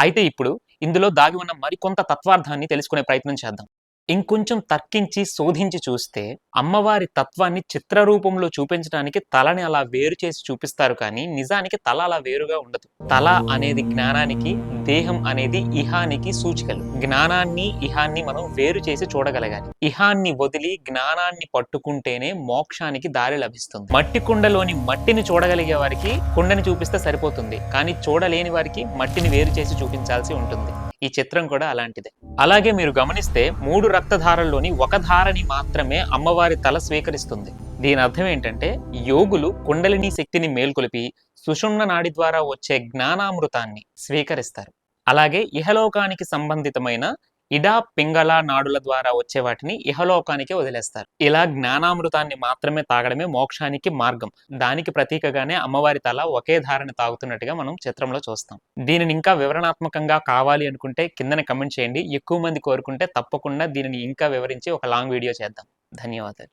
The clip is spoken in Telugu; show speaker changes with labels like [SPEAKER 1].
[SPEAKER 1] అయితే ఇప్పుడు ఇందులో దాగి ఉన్న మరికొంత తత్వార్థాన్ని తెలుసుకునే ప్రయత్నం చేద్దాం. ఇంకొంచెం తర్కించి శోధించి చూస్తే అమ్మవారి తత్వాన్ని చిత్రరూపంలో చూపించడానికి తలని అలా వేరు చేసి చూపిస్తారు కానీ నిజానికి తల అలా వేరుగా ఉండదు. తల అనేది జ్ఞానానికి దేహం అనేది ఇహానికి సూచికలు. జ్ఞానాన్ని ఇహాన్ని మనం వేరు చేసి చూడగలగాలి. ఇహాన్ని వదిలి జ్ఞానాన్ని పట్టుకుంటేనే మోక్షానికి దారి లభిస్తుంది. మట్టి కుండలోని మట్టిని చూడగలిగే వారికి కుండని చూపిస్తే సరిపోతుంది. కానీ చూడలేని వారికి మట్టిని వేరు చేసి చూపించాల్సి ఉంటుంది. ఈ చిత్రం కూడా అలాంటిదే. అలాగే మీరు గమనిస్తే మూడు రక్తధారల్లోని ఒక ధారని మాత్రమే అమ్మవారి తల స్వీకరిస్తుంది. దీని అర్థం ఏంటంటే యోగులు కుండలిని శక్తిని మేల్కొలిపి సుషుమ్న నాడి ద్వారా వచ్చే జ్ఞానామృతాన్ని స్వీకరిస్తారు. అలాగే ఇహలోకానికి సంబంధితమైన ఇడా పింగళ నాడుల ద్వారా వచ్చే వాటిని ఇహలోకానికే వదిలేస్తారు. ఇలా జ్ఞానామృతాన్ని మాత్రమే తాగడమే మోక్షానికి మార్గం. దానికి ప్రతీకగానే అమ్మవారి తల ఒకే ధారణ తాగుతున్నట్టుగా మనం చిత్రంలో చూస్తాం. దీనిని ఇంకా వివరణాత్మకంగా కావాలి అనుకుంటే కిందన కమెంట్ చేయండి. ఎక్కువ మంది కోరుకుంటే తప్పకుండా దీనిని ఇంకా వివరించి ఒక లాంగ్ వీడియో చేద్దాం. ధన్యవాదాలు.